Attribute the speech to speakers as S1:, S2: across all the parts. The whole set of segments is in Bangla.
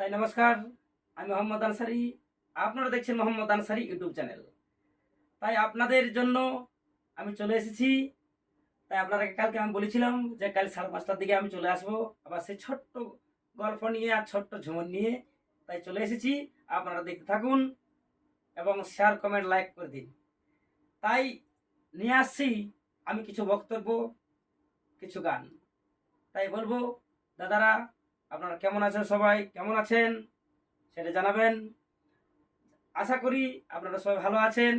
S1: তাই নমস্কার, আমি মোহাম্মদ আনসারি। আপনারা দেখছেন মোহাম্মদ আনসারি ইউটিউব চ্যানেল। তাই আপনাদের জন্য আমি চলে এসেছি। তাই আপনাদেরকে কালকে আমি বলেছিলাম যে কাল সাড়ে পাঁচটার দিকে আমি চলে আসব। আবার সেই ছোট্ট গল্প নিয়ে আর ছোট্ট ঝুমর নিয়ে তাই চলে এসেছি। আপনারা দেখতে থাকুন এবং শেয়ার কমেন্ট লাইক করে দিন। তাই নিয়ে আসছি আমি কিছু বক্তব্য, কিছু গান। তাই বলব, দাদারা আপনারা কেমন আছেন সবাই? কেমন আছেন? সেটা জানাবেন। আশা করি আপনারা সবাই ভালো আছেন।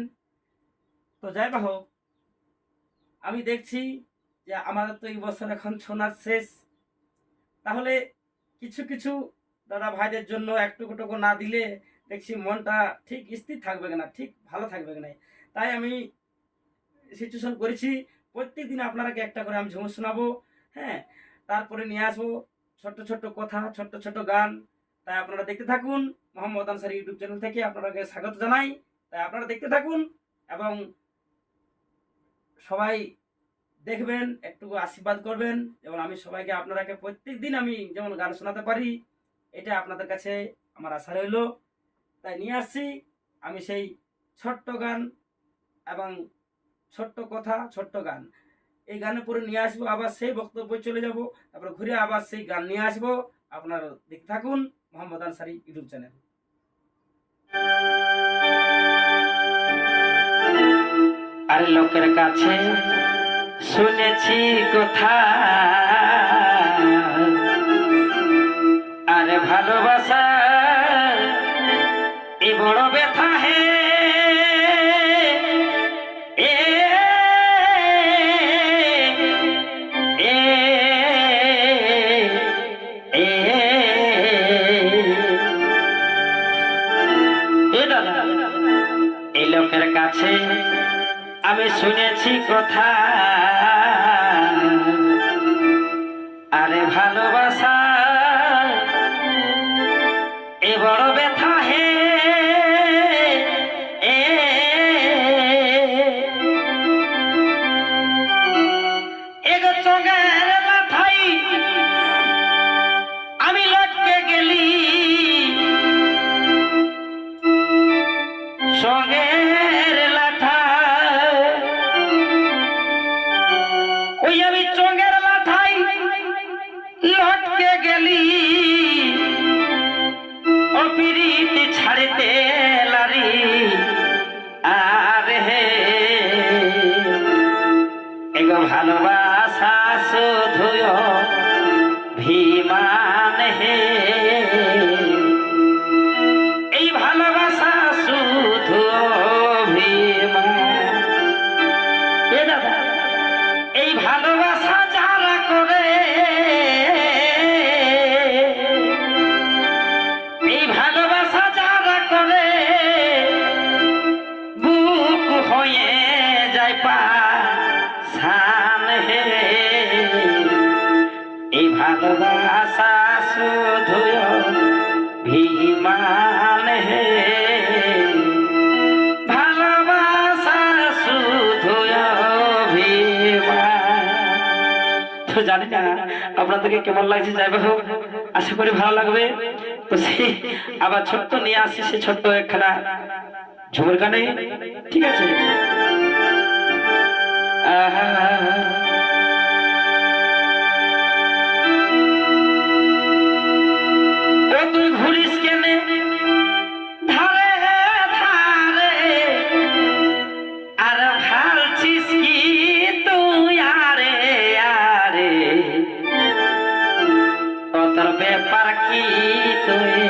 S1: তো যাই বা হোক, আমি দেখছি যে আমাদের তো এই বছর এখন ছোনার শেষ। তাহলে কিছু কিছু দাদা ভাইদের জন্য একটুকুটুকু না দিলে দেখছি মনটা ঠিক স্থির থাকবে না ঠিক ভালো থাকবে না তাই আমি সিচুয়েশন করেছি। প্রত্যেক দিন আপনারাকে একটা করে আমি ঝুমুর শোনাবো হ্যাঁ? তারপরে নিয়ে আসব। ছোট্ট ছোট্ট কথা, ছোট্ট ছোট্ট গান। তাই আপনারা দেখতে থাকুন মোহাম্মদ আনসারি ইউটিউব চ্যানেল থেকে। আপনারাকে স্বাগত জানাই। তাই আপনারা দেখতে থাকুন এবং সবাই দেখবেন, একটু আশীর্বাদ করবেন যেমন আমি সবাইকে আপনারাকে প্রত্যেক দিন আমি যেমন গান শোনাতে পারি, এটা আপনাদের কাছে আমার আশা রইল। তাই নিয়ে আসছি আমি সেই ছোট্ট গান এবং ছোট্ট কথা, ছোট্ট গান। এই গানে পরে নিয়ে আসব, আবার সেই বক্তব্য চলে যাব। তারপরে ঘুরে আবার সেই গান নিয়ে আসব। আপনার দেখতে থাকুন মোহাম্মদ আনসারি ইউটিউব চ্যানেল। আরে লোকের কাছে শুনেছি কথা। আরে ভালোবাসা, এ বড় ব্যথা হে। এই লোকের কাছে আমি শুনেছি কথা। আরে ভালোবাসা এ বড় ব্যথা লটকে গেলি। অপিরিত ছাড়িতে লারি আর হে। এগো ভালোবাসা শুধু ভিমান হে। এই ভালোবাসা শুধু অভিমান। এ দাদা, এই ভালোবাসা যারা করে শুধু ভিমান হে। ভালোবাসা শুধু তো জানি না আপনাদেরকে কেমন লাগছে যাইবে হোক, আশা করি ভালো লাগবে। তো সেই আবার ছোট্ট নিয়ে আসি সে ছোট্ট একখানা ঝুমুর গানে। ঠিক আছে? আহা। তুই ঘুরিস কেনে? ধারে ধারে আর তুই আরে আরে? তোর ব্যাপার কি তুই?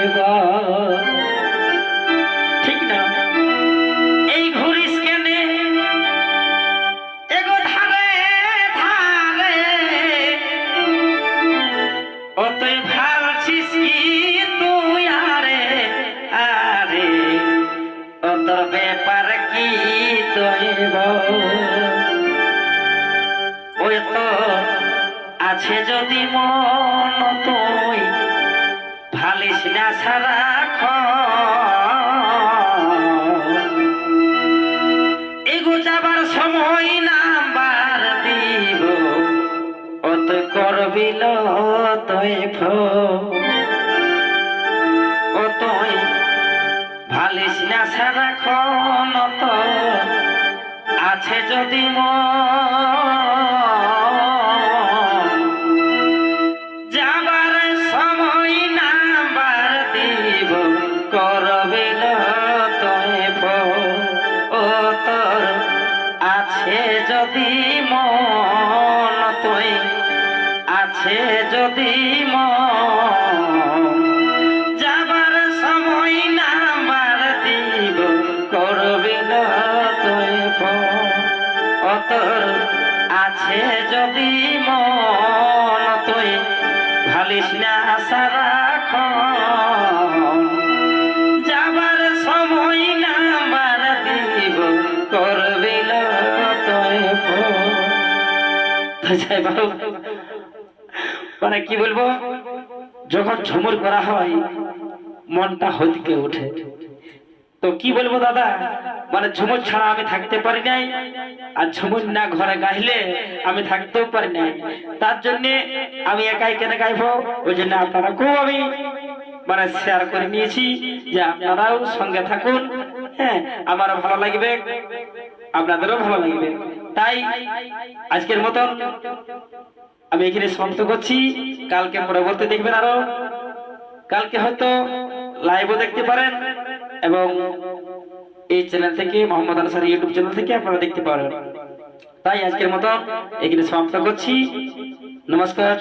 S1: আছে যদি মন তুই, ভালিস না সারা এগো যাবার সময় নাম্বার দিব, অত করবিল তৈ ফ। ভালিস না সারাক্ষণ তো আছে যদি মন আছে যদি যাবার সময় নাম্বার দিব করবিল তুই ও তোর আছে যদি মন, তুই ভালিস না সারাক্ষণ যাবার সময় নাম্বার দিব করবিল তোয় যাই বাবু মানে কি বলব? যখন ঝুমুর করা হয়, মনটা হদিকে ওঠে তো কি বলব দাদা? মানে ঝুমুর ছাড়া আমি থাকতে পারি নাই, আর ঝুমুর না ঘরে গাইলে আমি থাকতেও পারি নাই। তার জন্য আমি একাই কেন গাইবো? ওই জন্য আপনারা খুব আমি মানে শেয়ার করে নিয়েছি যে আপনারাও সঙ্গে থাকুন। হ্যাঁ আমারও ভালো লাগবে, আপনাদেরও ভালো লাগবে। তাই আজকের মতন আমি এখানে সমাপ্ত করছি। কালকে পরবর্তী দেখবেন আরও। কালকে হয়তো লাইভও দেখতে পারেন এবং এই চ্যানেল থেকে, মোহাম্মদ আনসার ইউটিউব চ্যানেল থেকে আপনারা দেখতে পারেন। তাই আজকের মতো এখানে সমাপ্ত করছি। নমস্কার।